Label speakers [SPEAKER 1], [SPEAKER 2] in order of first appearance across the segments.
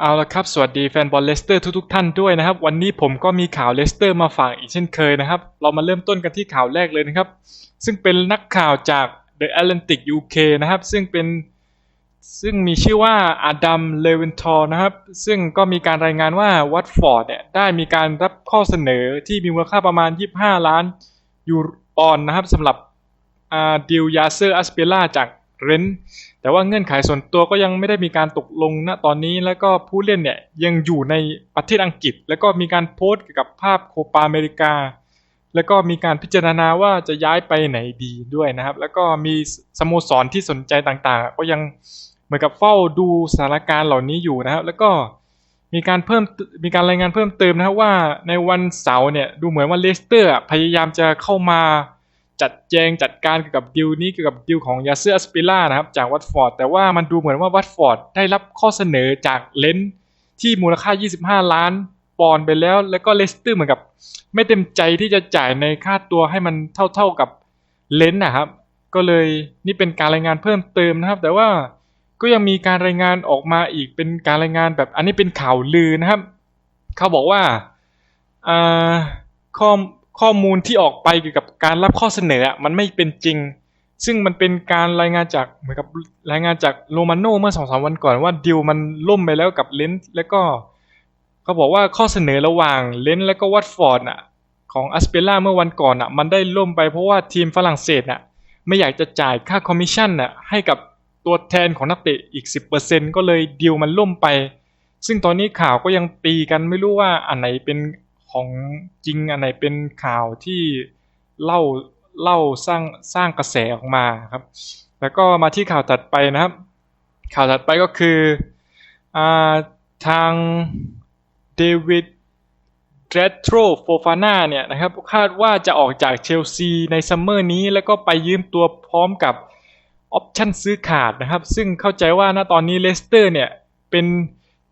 [SPEAKER 1] เอาละครับ สวัสดีแฟนบอลเลสเตอร์ทุกๆท่านด้วยนะครับ วันนี้ผมก็มีข่าวเลสเตอร์มาฝากอีกเช่นเคยนะครับ เรามาเริ่มต้นกันที่ข่าวแรกเลยนะครับ ซึ่งเป็นนักข่าวจาก The Atlantic UK นะครับ ซึ่งเป็นซึ่งมีชื่อว่าอดัม เลเวนทอร์นะครับ ซึ่งก็มีการรายงานว่าวัตฟอร์ดเนี่ยได้มีการรับข้อเสนอที่มีมูลค่าประมาณ 25 ล้านยูโรปอนนะครับสำหรับอาดิวยาเซอร์อัสเปล่าจาก เรนแต่ว่าเงื่อนไขส่วนตัวก็ยังไม่ได้มีการตกลงณตอนนี้ แล้วก็ผู้เล่นเนี่ยยังอยู่ในประเทศอังกฤษ แล้วก็มีการโพสต์เกี่ยวกับภาพโคปาอเมริกา แล้วก็มีการพิจารณาว่าจะย้ายไปไหนดีด้วยนะครับ แล้วก็มีสโมสรที่สนใจต่างๆ ก็ยังเหมือนกับเฝ้าดูสถานการณ์เหล่านี้อยู่นะครับ แล้วก็มีการเพิ่มมีการรายงานเพิ่มเติมนะครับว่าในวันเสาร์เนี่ยดูเหมือนว่าเลสเตอร์พยายามจะเข้ามา จัดแจงจัดการเกี่ยวกับดิวนี้เกี่ยวกับดิวของยาเซอร์อัสปิล่านะครับจากวัตฟอร์ดแต่ว่ามันดูเหมือนว่าวัตฟอร์ดได้รับข้อเสนอจากเลนที่มูลค่า 25 ล้านปอนด์ไปแล้ว แล้วก็เลสเตอร์เหมือนกับ ไม่เต็มใจที่จะจ่ายในค่าตัวให้มันเท่าๆกับเลนนะครับ ก็เลยนี่เป็นการรายงานเพิ่มเติมนะครับ แต่ว่าก็ยังมีการรายงานออกมาอีกเป็นการรายงานแบบอันนี้เป็นข่าวลือนะครับ เขาบอกว่าอ่าข้อ ข้อมูลที่ออกไปเกี่ยวกับการรับข้อเสนอมันไม่เป็นจริง ซึ่งมันเป็นการรายงานจากเหมือนกับรายงานจากโรมาโนเมื่อสองสามวันก่อนว่าดิวมันล่มไปแล้วกับเลนส์แล้วก็เขาบอกว่าข้อเสนอระหว่างเลนส์และก็วัตฟอร์ดอะของอัสเปล่าเมื่อวันก่อนอะมันได้ล่มไปเพราะว่าทีมฝรั่งเศสอะไม่อยากจะจ่ายค่าคอมมิชชั่นอะให้กับตัวแทนของนักเตะอีก 10%ก็เลยดิวมันล่มไป ซึ่งตอนนี้ข่าวก็ยังตีกันไม่รู้ว่าอันไหนเป็น ของจริงอันไหนเป็นข่าวที่เล่าเล่าสร้างสร้างกระแสออกมาครับ แล้วก็มาที่ข่าวถัดไปนะครับ ข่าวถัดไปก็คืออทางเดวิดเดรโทรโฟฟาน่าเนี่ยนะครับคาดว่าจะออกจากเชลซีในซัมเมอร์นี้แล้วก็ไปยืมตัวพร้อมกับออปชั่นซื้อขาดนะครับ ซึ่งเข้าใจว่าณตอนนี้เลสเตอร์เนี่ยเป็น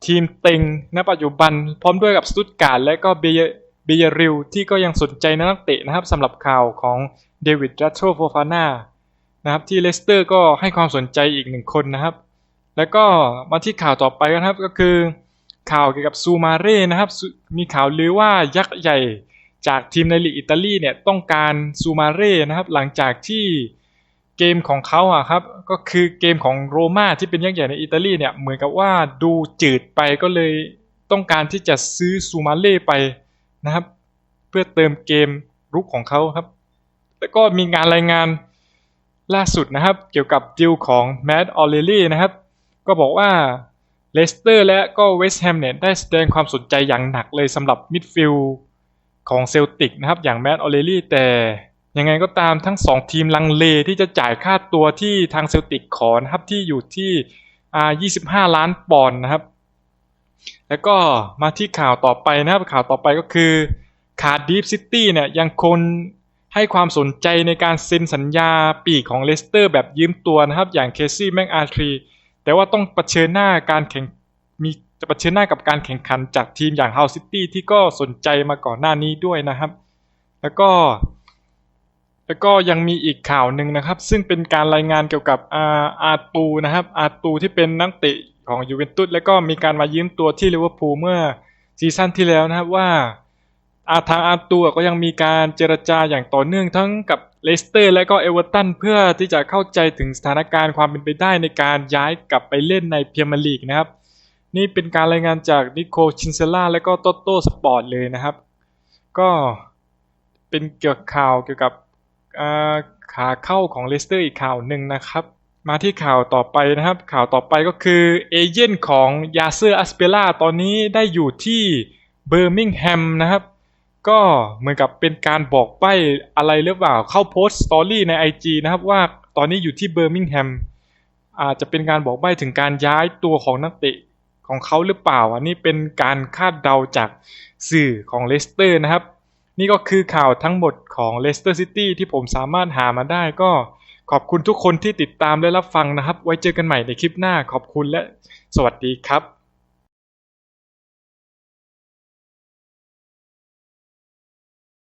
[SPEAKER 1] ทีมเต็งณปัจจุบันพร้อมด้วยกับสตุตการ์ดและก็เบยเบยริลที่ก็ยังสนใจนักเตะนะครับสำหรับข่าวของเดวิดเดรโทรโฟฟาน่านะครับที่เลสเตอร์ก็ให้ความสนใจอีกหนึ่งคนนะครับ แล้วก็มาที่ข่าวต่อไปนะครับก็คือ ข่าวเกี่ยวกับซูมาเร่นะครับ มีข่าวลือว่ายักษ์ใหญ่จากทีมในลีกอิตาลีเนี่ยต้องการซูมาเร่นะครับหลังจากที่ เกมของเขาอะครับก็คือเกมของโรม่าที่เป็นยักษ์ใหญ่ในอิตาลีเนี่ยเหมือนกับว่าดูจืดไปก็เลยต้องการที่จะซื้อซูมาเร่ไปนะครับ เพื่อเติมเกมรุกของเขาครับ แล้วก็มีงานรายงานล่าสุดนะครับ เกี่ยวกับดิวของแมดออเลลี่นะครับ ก็บอกว่าเลสเตอร์และก็เวสต์แฮมเนี่ยได้แสดงความสนใจอย่างหนักเลยสำหรับมิดฟิลด์ของเซลติกนะครับ อย่างแมดออเลลี่แต่ ยังไงก็ตามทั้ง 2 ทีมลังเลที่จะจ่ายค่าตัวที่ทางเซลติกขอนะครับที่อยู่ที่อ่า25 ล้านปอนด์นะครับ แล้วก็มาที่ข่าวต่อไปนะครับข่าวต่อไปก็คือคาร์ดิฟซิตี้เนี่ยยังคงให้ความสนใจในการเซ็นสัญญาปีกของเลสเตอร์แบบยืมตัวนะครับ อย่างเคซี่แม็กอาร์ทรีแต่ว่าต้องเผชิญหน้าการแข่งมีจะเผชิญหน้ากับการแข่งขันจากทีมอย่างเฮาซิตี้ที่ก็สนใจมาก่อนหน้านี้ด้วยนะครับ แล้วก็ แล้วก็ยังมีอีกข่าวหนึ่งนะครับ ซึ่งเป็นการรายงานเกี่ยวกับอาอาตูนะครับ อาตูที่เป็นนักเตะของยูเวนตุสแล้วก็มีการมายืมตัวที่ลิเวอร์พูลเมื่อซีซั่นที่แล้วนะครับว่าอาทางอาตูก็ยังมีการเจรจาอย่างต่อเนื่องทั้งกับเลสเตอร์และก็เอเวอร์ตันเพื่อที่จะเข้าใจถึงสถานการณ์ความเป็นไปได้ในการย้ายกลับไปเล่นในเมียร์มลีกนะครับ นี่เป็นการรายงานจากนิโคชินเซล่าและก็โตโต้สปอร์ตเลยนะครับ ก็เป็นเกี่ยวกับข่าวเกี่ยวกับ ขาเข้าของเลสเตอร์อีกข่าวหนึ่งนะครับ มาที่ข่าวต่อไปนะครับ ข่าวต่อไปก็คือเอเจนต์ของยาเซอร์อัสเปล่าตอนนี้ได้อยู่ที่เบอร์มิงแฮมนะครับ ก็เหมือนกับเป็นการบอกใบ้อะไรหรือเปล่าเข้าโพสต์สตอรี่ใน IG นะครับว่าตอนนี้อยู่ที่เบอร์มิงแฮมอาจจะเป็นการบอกใบ้ถึงการย้ายตัวของนักเตะของเขาหรือเปล่า อันนี้เป็นการคาดเดาจากสื่อของเลสเตอร์นะครับ นี่ก็คือข่าวทั้งหมดของเลสเตอร์ซิตี้ที่ผมสามารถหามาได้ก็ขอบคุณทุกคนที่ติดตามและรับฟังนะครับ ไว้เจอกันใหม่ในคลิปหน้าขอบคุณและสวัสดีครับ